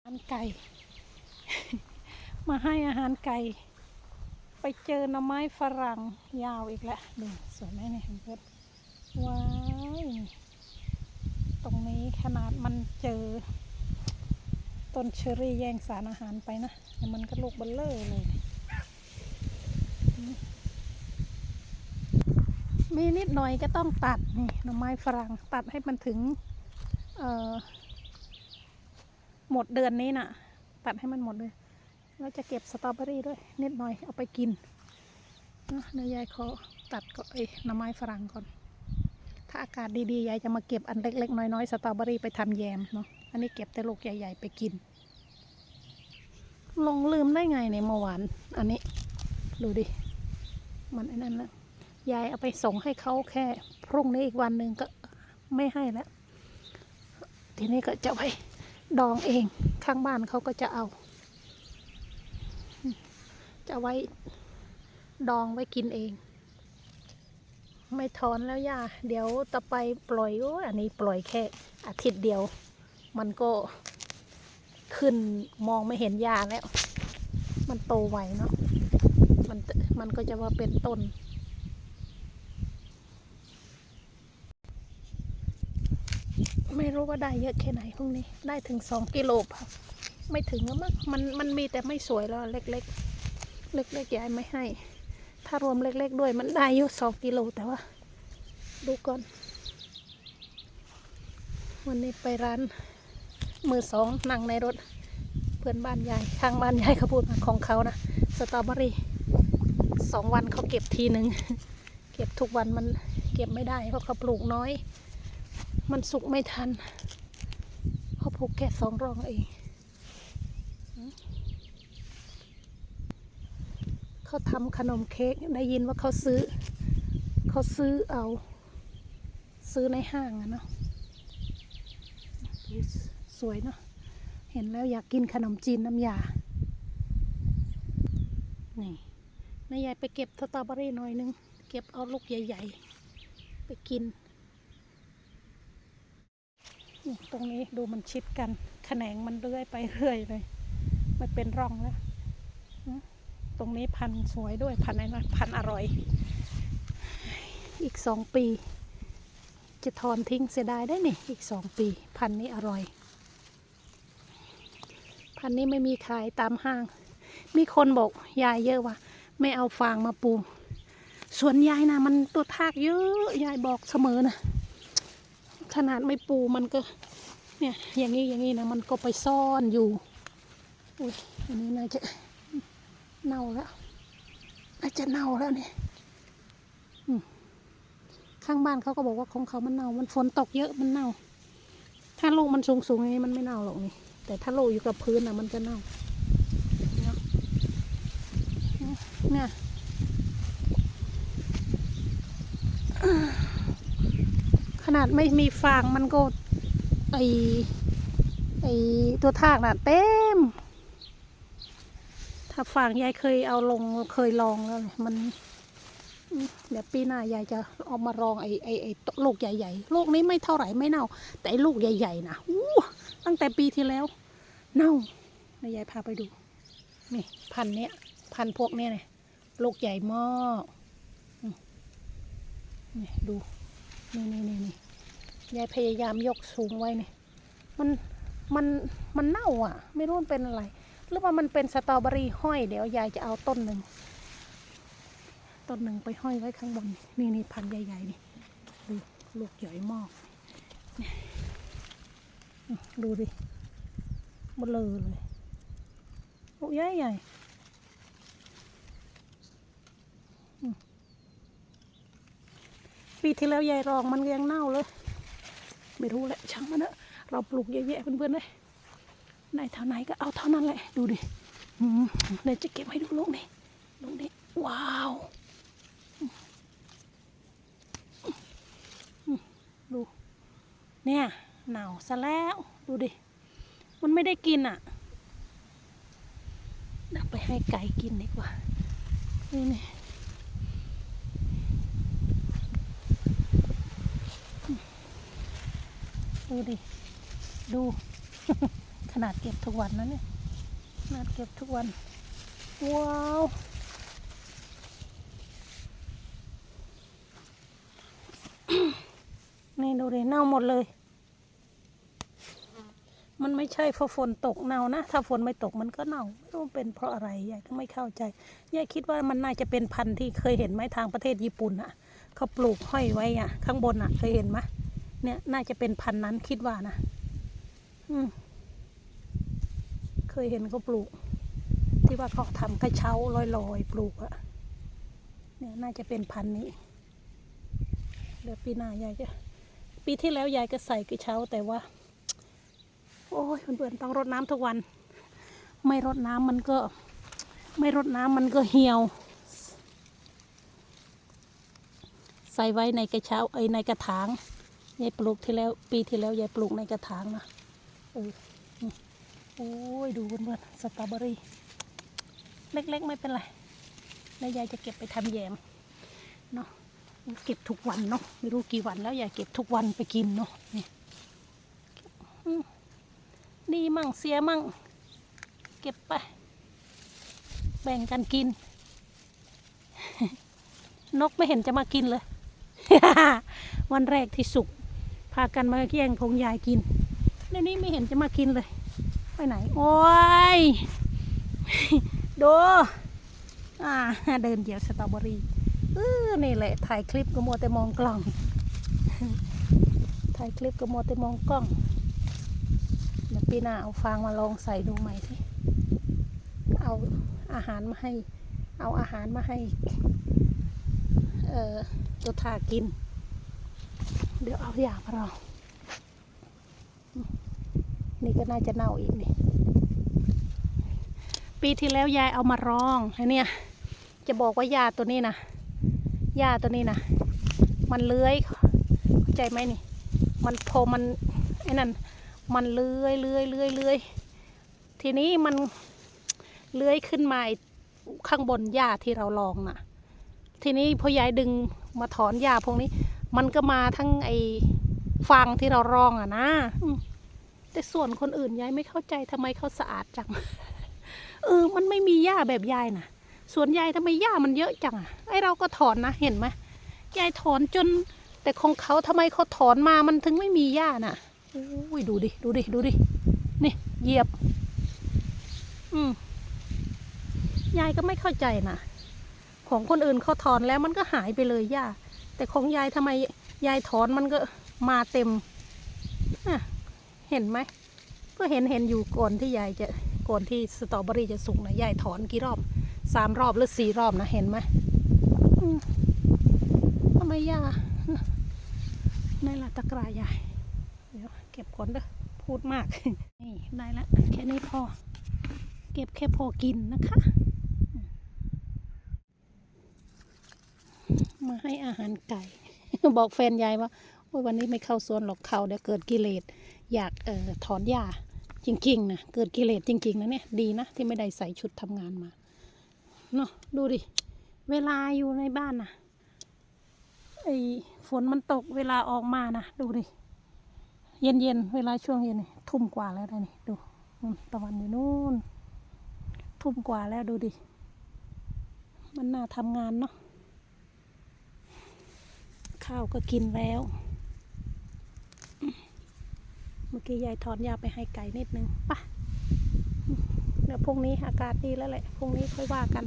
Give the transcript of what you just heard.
อาหารไก่ มาให้อาหารไก่ ไปเจอหน่อไม้ฝรั่งยาวอีกแล้วดูสวยไหมเนี่ยเพื่อนว้ายตรงนี้ขนาดมันเจอ ต้นเชอรี่แย่งสารอาหารไปนะแต่มันก็ลูกเบลเลอร์เลย มีนิดหน่อยก็ต้องตัดนี่หน่อไม้ฝรั่งตัดให้มันถึง เอ่อ หมดเดือนนี้น่ะ ตัดให้มันหมดเลย แล้วจะเก็บสตรอเบอรี่ด้วย นิดหน่อยเอาไปกินนะเดี๋ยวยายขอตัดก็เอ้ยหน่อไม้ฝรั่งก่อน ถ้าอากาศดีๆยายจะมาเก็บอันเล็กๆน้อยๆสตรอเบอรี่ไปทำแยมเนาะ อันนี้เก็บแต่ลูกใหญ่ๆไปกิน ลงลืมได้ไงเนี่ยเมื่อวาน อันนี้ดูดิ มันไอ้นั่นแล้วยายเอาไปส่งให้เขาแค่พรุ่งนี้อีกวันหนึ่งก็ไม่ให้แล้ว ทีนี้ก็จะไป ดองเองข้างบ้านเขาก็จะเอา จะไว้ดองไว้กินเอง ไม่ถอนแล้วย่าเดี๋ยวต่อไปปล่อยโอ้อันนี้ปล่อยแค่อาทิตย์เดียว มันก็ขึ้นมองไม่เห็นหญ้าแล้ว มันโตไวเนาะมันมันก็จะว่าเป็นต้น ไม่รู้ว่าได้เยอะแค่ไหนพรุ่งนี้ ได้ถึงสองกิโลป่ะไม่ถึงแล้วมั้งมันมันมีแต่ไม่สวยแล้วเล็ก ๆ เล็กๆยายไม่ให้ ถ้ารวมเล็ก ๆ ด้วยมันได้อยู่สองกิโลแต่ว่า ดูก่อน วันนี้ไปร้านมือสองนั่งในรถ เพื่อนบ้านยายข้างบ้านยายเขาพูดมาของเขานะสตรอเบอรี่สองวันเขาเก็บทีหนึ่งเก็บทุกวันมันเก็บไม่ได้เพราะเขาปลูกน้อย มันสุกไม่ทันเขาปลูกแค่สองรองเอง เขาทำขนมเค้กได้ยินว่าเขาซื้อ เขาซื้อเอา ซื้อในห้างอะเนาะสวยเนาะเห็นแล้วอยากกินขนมจีนน้ำยา นี่นายยายไปเก็บสตรอเบอรี่หน่อยนึง เก็บเอาลูกใหญ่ ๆ ไปกิน ตรงนี้ดูมันชิดกันแขนงมันเลื่อยไปเรื่อยเลยไม่เป็นร่องแล้ว ตรงนี้พันสวยด้วยพันอะไรนพันอร่อย อีกสองปี จะถอนทิ้งเสียดายได้นี่อีกสองปี พันนี้อร่อย พันนี้ไม่มีขายตามห้าง มีคนบอกยายเยอะว่าไม่เอาฟางมาปลูกส่วนยายนะมันตัวทากเยอะยายบอกเสมอนะ ขนาดไม่ปูมันก็ เนี่ย อย่างนี้อย่างนี้นะมันก็ไปซ่อนอยู่อุ้ยอันนี้น่าจะเน่าแล้วน่าจะเน่าแล้วเนี่ยข้างบ้านเขาก็บอกว่าของเขามันเน่า มันฝนตกเยอะมันเน่า ถ้าลูกมันสูงสูงนี้มันไม่เน่าหรอกนี่ แต่ถ้าลูกอยู่กับพื้นนะมันจะเน่าเนี่ย นี่ยขนาดไม่มีฟางมันก็ไอไอตัวทากน่ะเต็ม ถ้าฟางยายเคยเอาลงเคยลองแล้วมัน เดี๋ยวปีหน้ายายจะเอามาลองไอไอไอลูกใหญ่ๆลูกนี้ไม่เท่าไหร่ไม่เน่า แต่ลูกใหญ่ๆนะอู้ตั้งแต่ปีที่แล้ว เน่าเดี๋ยยายพาไปดูนี่พันเนี้ยพันพวกเนี้ยเนี่ยลูกใหญ่มากนี่ดู นี่นี่นี่นี่ ยายพยายามยกสูงไว้เนี่ยมันมันมันเน่าอะ ไม่รู้มันเป็นอะไร หรือว่ามันเป็นสตรอเบอรี่ห้อยเดี๋ยวยายจะเอาต้นหนึ่งต้นหนึ่งไปห้อยไว้ข้างบนนี่นี่พันใหญ่ๆนี่ดูลูกใหญ่มากนี่อืมดูดิเบลอเลยลูกใหญ่ใหญ่ปีที่แล้วยายรองมันยังเน่าเลย ไม่รู้แหละช่างมันเถอะเราปลูกเยอะแยะเพื่อนๆเลยไหนเท่าไหนก็เอาเท่านั้นแหละดูดิเดี๋ยวจะเก็บให้ดูลูกนี่ลูกนี้ว้าวดูเนี่ยหนาวซะแล้วดูดิมันไม่ได้กินอะเดี๋ยวไปให้ไก่กินดีกว่านี่นี่ ดูดิ ดู ขนาดเก็บทุกวันนะเนี่ย ขนาดเก็บทุกวัน ว้าวนี่ดูดิเน่าหมดเลย มันไม่ใช่เพราะฝนตกเน่านะ ถ้าฝนไม่ตกมันก็เน่า ไม่รู้เป็นเพราะอะไรยายก็ไม่เข้าใจ ยายคิดว่ามันน่าจะเป็นพันธุ์ที่เคยเห็นไหมทางประเทศญี่ปุ่นอะเขาปลูกห้อยไว้อะข้างบนอะ เคยเห็นไหม เนี่ยน่าจะเป็นพันนั้นคิดว่านะอืมเคยเห็นเขาปลูก ที่ว่าเขาทำกระเช้าลอยๆ ปลูกอะเนี่ยน่าจะเป็นพันนี้เดี๋ยวปีหน้ายายจะปีที่แล้วยายก็ใส่กระเช้าแต่ว่า โอ้ยเพื่อนๆต้องรดน้ำทุกวัน ไม่รดน้ำมันก็ ไม่รดน้ำมันก็เหี่ยว ใส่ไว้ในกระเช้าไอในกระถาง ยายปลูกที่แล้ว ปีที่แล้วยายปลูกในกระถางนะเออโอ้ยดูเพื่อนๆสตรอเบอรี่ เล็กๆไม่เป็นไรแล้วยายจะเก็บไปทำแยมเนาะเก็บทุกวันเนาะไม่รู้กี่วันแล้วยายเก็บทุกวันไปกินเนาะนี่ดีมั่งเสียมั่ง เก็บไป แบ่งกันกิน นกไม่เห็นจะมากินเลย วันแรกที่สุก พากันมาแย่งของยายกินเดี๋ยวนี้ไม่เห็นจะมากินเลย ไปไหน โอ้ยดูอ่าเดินเหยียบสตรอเบอรี่เออนี่แหละ ถ่ายคลิปก็มัวแต่มองกล้อง ถ่ายคลิปก็มัวแต่มองกล้องเดี๋ยวปีหน้าเอาฟางมาลองใส่ดูใหม่สิเอาอาหารมาให้ เอาอาหารมาให้ เอ่อตัวทากิน เดี๋ยวเอายามาลองนี่ก็น่าจะเน่าอีกนี่ ปีที่แล้วยายเอามารองไอ้เนี่ย จะบอกว่ายาตัวนี้นะยาตัวนี้นะมันเลื้อยเข้าใจไหมนี่ มันพอมันไอ้นั่นมันเลื้อยเลื้อยเลื้อยเลื้อยทีนี้มันเลื้อยขึ้นมาข้างบนหญ้าที่เราลองน่ะ ทีนี้พอยายดึงมาถอนหญ้าพวกนี้ มันก็มาทั้งไอฟางที่เรารองอะนะแต่ส่วนคนอื่นยายไม่เข้าใจทำไมเขาสะอาดจัง เออ มันไม่มีหญ้าแบบยายนะสวนยายทำไมหญ้ามันเยอะจังอะไอเราก็ถอนนะเห็นไหมยายถอนจน แต่ของเขาทำไมเขาถอนมามันถึงไม่มีหญ้าน่ะอุ้ยดูดิดูดิดูดินี่เหยียบ อืมยายก็ไม่เข้าใจนะของคนอื่นเขาถอนแล้วมันก็หายไปเลยหญ้า แต่ของยายทำไมยายถอนมันก็มาเต็มเห็นไหม ก็เห็นเห็นอยู่ก่อนที่ยายจะก่อนที่สตรอเบอรี่จะสุกนะยายถอนกี่รอบสามรอบหรือสี่รอบนะเห็นไหมอืมทำไมยาในละตะกร้ายายเดี๋ยวเก็บก่อนเด้อพูดมาก นี่ได้ละแค่นี้พอ เก็บแค่พอกินนะคะ มาให้อาหารไก่ บอกแฟนยายว่าโอ้ยวันนี้ไม่เข้าสวนหรอกเข้าเดี๋ยวเกิดกิเลสอยากเอ่อถอนหญ้าจริงๆนะเกิดกิเลสจริงๆนะเนี่ยดีนะที่ไม่ได้ใส่ชุดทำงานมาเนาะดูดิ เวลาอยู่ในบ้านนะไอ้ฝนมันตกเวลาออกมานะดูดิเย็นๆเวลาช่วงเย็นทุ่มกว่าแล้วนี่ดูตะวันอยู่นู่น ทุ่มกว่าแล้วดูดิ มันน่าทำงานเนาะ ข้าวก็กินแล้ว เมื่อกี้ยายถอนยาไปให้ไก่นิดนึงปะเดี๋ยวพรุ่งนี้อากาศดีแล้วแหละ พรุ่งนี้ค่อยว่ากัน